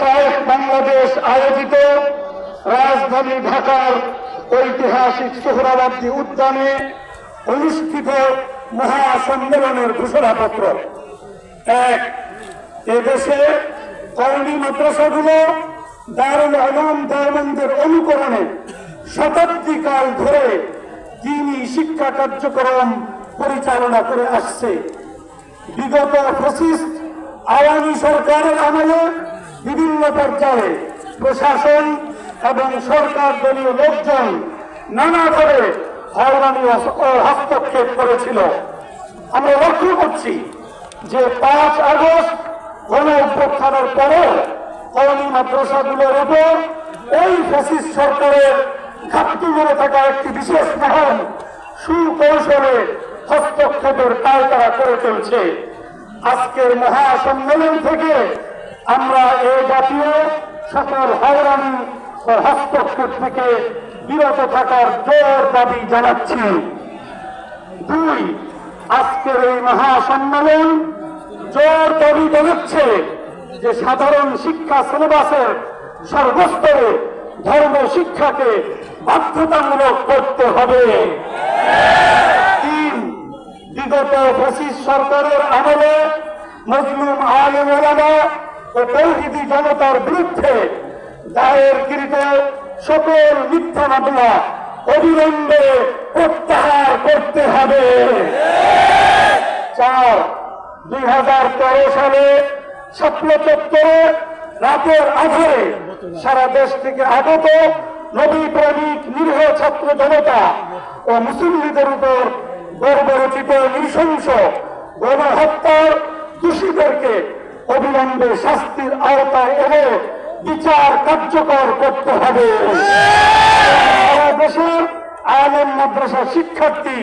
শায়েখ বাংলাদেশ আয়োজিত রাজধানী ঢাকার ঐতিহাসিক সোহরাবাদী উদ্যানে অনুষ্ঠিত মহাসম্মেলনের ঘোষণাপত্র। এক, এদেশে কওমি মাদ্রাসাগুলো দারুল আলম দেওবন্দের অনুকরণে শতাব্দী কাল ধরে তিনি শিক্ষা কার্যক্রম পরিচালনা করে আসছে। বিগত ফসিস্ট আওয়ামী সরকারের আমলে বিভিন্ন পর্যায়ে প্রশাসন এবং সরকার দলীয় লোকজন নানাভাবে হয়রানি হস্তক্ষেপ করেছিল। আমরা লক্ষ্য করছি যে পাঁচ আগস্ট গণ অভ্যুত্থানের পরে কওমি মাদ্রাসাগুলোর উপর এই ফ্যাসিস্ট সরকারের ঘাটতি করে থাকা একটি বিশেষ মহল সুকৌশলে হস্তক্ষেপের তারা করে চলছে আজকের মহাসম্মেলন থেকে আমরা এই জাতীয় সকল হয়রানি ও হস্তক্ষেপ থেকে বিরত থাকার জোর দাবি জানাচ্ছি। দুই, আজকের এই মহাসম্মেলন জোর দাবি জানাচ্ছে যে সাধারণ শিক্ষা সিলেবাসের সর্বস্তরে ধর্ম শিক্ষাকে বাধ্যতামূলক করতে হবে। তিন, বিগত ফসিস সরকারের আমলে মজলুম আলেম ওলামা ও তৌহিদি জনতার বিরুদ্ধে দায়েরকৃত সকল মিথ্যা মামলা অবিলম্বে প্রত্যাহার করতে হবে। চার, দুই হাজার তেরো সালে স্বপ্ন চত্বরে রাতের আধারে সারা দেশ থেকে আগত নবী প্রেমিক নিরীহ ছাত্র জনতা ও মুসলিমদের উপর গর্বরচিত নৃশংস গণহত্যার দোষীদেরকে অবিলম্বে শাস্তির আওতায় এনে বিচার কার্যকর করতে হবে। দেশের আলম মাদ্রাসা শিক্ষার্থী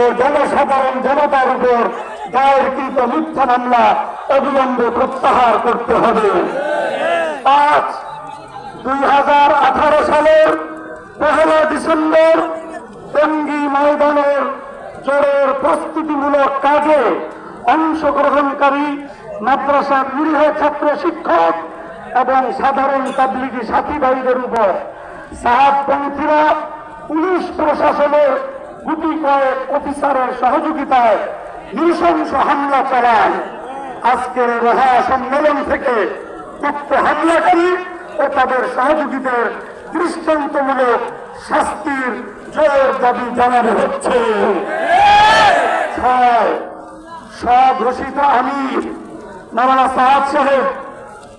ও জনসাধারণ জনতার উপর দায়েরকৃত মিথ্যা মামলা অবিলম্বে প্রত্যাহার করতে হবে। পাঁচ, দুই হাজার আঠারো সালের পহেলা ডিসেম্বর টঙ্গী ময়দানের জোরের প্রস্তুতিমূলক কাজে অংশগ্রহণকারী মাদ্রাসার নিরীহ ছাত্র শিক্ষক এবং সাধারণ তাবলিগি সাথী ভাইদের উপর সাহাবপন্থীরা পুলিশ প্রশাসনের গুটি কয়েক অফিসারের সহযোগিতায় নৃশংস হামলা চালায়। আজকের মহা সম্মেলন থেকে উক্ত হামলাকারী ও তাদের সহযোগীদের দৃষ্টান্তমূলক শাস্তির জোর দাবি জানানো হচ্ছে। ছয় স্বঘোষিত আমির। মাওলানা সাহাদ সাহেব,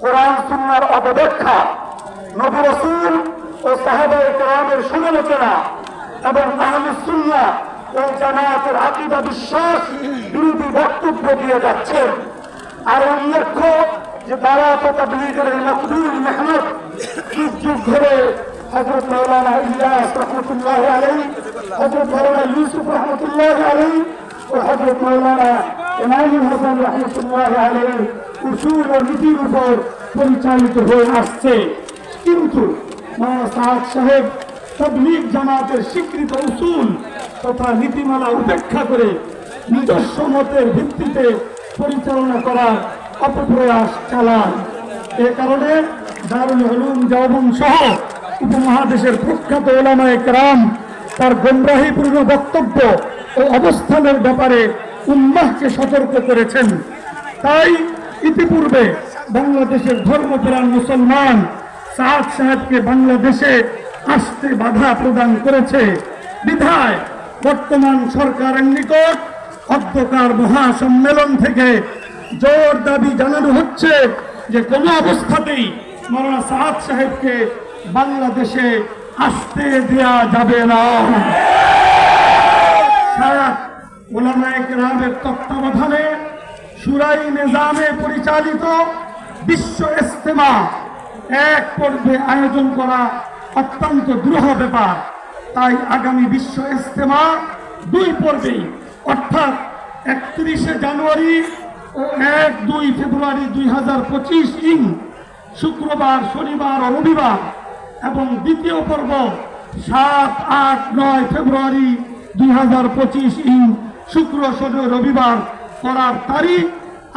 কোরআন, সুন্নার অপব্যাখ্যা নবী রসুল ও সাহেবের কোরআনের সমালোচনা এবং আহমদ সুন্না ও জামায়াতের আকিদা বিশ্বাস বিরোধী বক্তব্য দিয়ে যাচ্ছেন। আর উল্লেখ্য যে তারা তো এই মকদুর মেহনত যুগ যুগ ধরে হজরত মৌলানা ইলিয়াস রহমতুল্লাহ আলাই হজরত মৌলানা ইউসুফ রহমতুল্লাহ আলাই ও হজরত মৌলানা ইমামুল হাসান রহমতুল্লাহ আলাই উসুল ও নীতির উপর পরিচালিত হয়ে আসছে। কিন্তু মাওলানা সাহেব তবলিগ জামাতের স্বীকৃত উসুল তথা নীতিমালা উপেক্ষা করে নিজস্ব মতের ভিত্তিতে পরিচালনা করার অপপ্রয়াস চালান। এ কারণে দারুল হলুম জবন সহ উপমহাদেশের প্রখ্যাত ওলামায় কেরাম তার গোমরাহিপূর্ণ বক্তব্য ও অবস্থানের ব্যাপারে উম্মাহকে সতর্ক করেছেন, তাই ইতিপূর্বে বাংলাদেশের ধর্মপ্রাণ মুসলমান সাদ সাহেবকে বাংলাদেশে আসতে বাধা প্রদান করেছে। বিধায় বর্তমান সরকারের নিকট অধ্যকার মহাসম্মেলন থেকে জোর দাবি জানানো হচ্ছে যে কোনো অবস্থাতেই মৌলানা সাহাদ সাহেবকে বাংলাদেশে আসতে দেয়া যাবে না। ওলামায়ে কেরামের তত্ত্বাবধানে সুরাই নিজামে পরিচালিত বিশ্ব ইস্তেমা এক পর্বে আয়োজন করা অত্যন্ত দ্রুহ ব্যাপার। তাই আগামী বিশ্ব ইস্তেমা দুই পর্বেই, অর্থাৎ একত্রিশে জানুয়ারি ও এক দুই ফেব্রুয়ারি দুই হাজার পঁচিশ ইং, শুক্রবার, শনিবার ও রবিবার এবং দ্বিতীয় পর্ব সাত আট নয় ফেব্রুয়ারি দুই হাজার পঁচিশ ইং শুক্র শনি রবিবার করার তারিখ।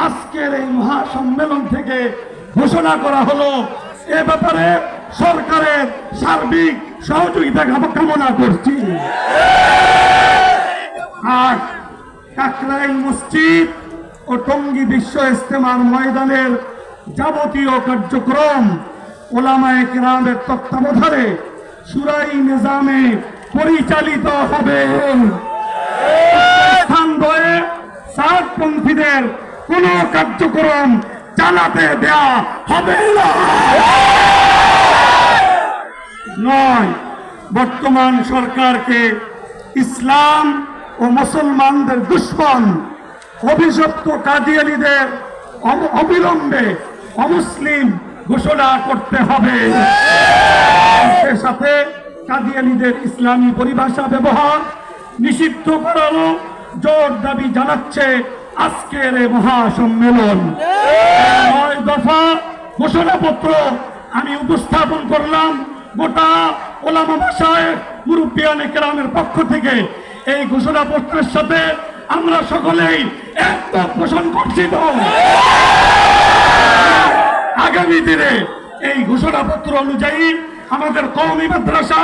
আজকের এই মহাসম্মেলন থেকে ঘোষণা করা হলো, এ ব্যাপারে সরকারের সার্বিক সহযোগিতা কামনা করছি। আর কাকরাইল মসজিদ ও টঙ্গী বিশ্ব ইস্তেমার ময়দানের যাবতীয় কার্যক্রম ওলামায় কেরামের তত্ত্বাবধানে সুরাই নিজামে পরিচালিত হবে। দয়ে সাতপন্থীদের কোন কার্যক্রম চালাতে দেয়া হবে নয়, বর্তমান সরকারকে ইসলাম ও মুসলমানদের দুশ্মন, অভিশপ্ত কাদিয়ানিদের অব- অবিলম্বে অমুসলিম ঘোষণা করতে হবে। সে সাথে কাদিয়ানিদের ইসলামী পরিভাষা ব্যবহার নিষিদ্ধ করারও জোর দাবি জানাচ্ছে আজকের এই মহাসম্মেলন। নয় দফা ঘোষণাপত্র আমি উপস্থাপন করলাম গোটা ওলামা ভাষায় মুরব্বিয়ানে কেরামের পক্ষ থেকে। এই ঘোষণাপত্রের সাথে আমরা সকলেই একদম পোষণ করছি তো। আগামী দিনে এই ঘোষণাপত্র অনুযায়ী আমাদের কওমি মাদ্রাসা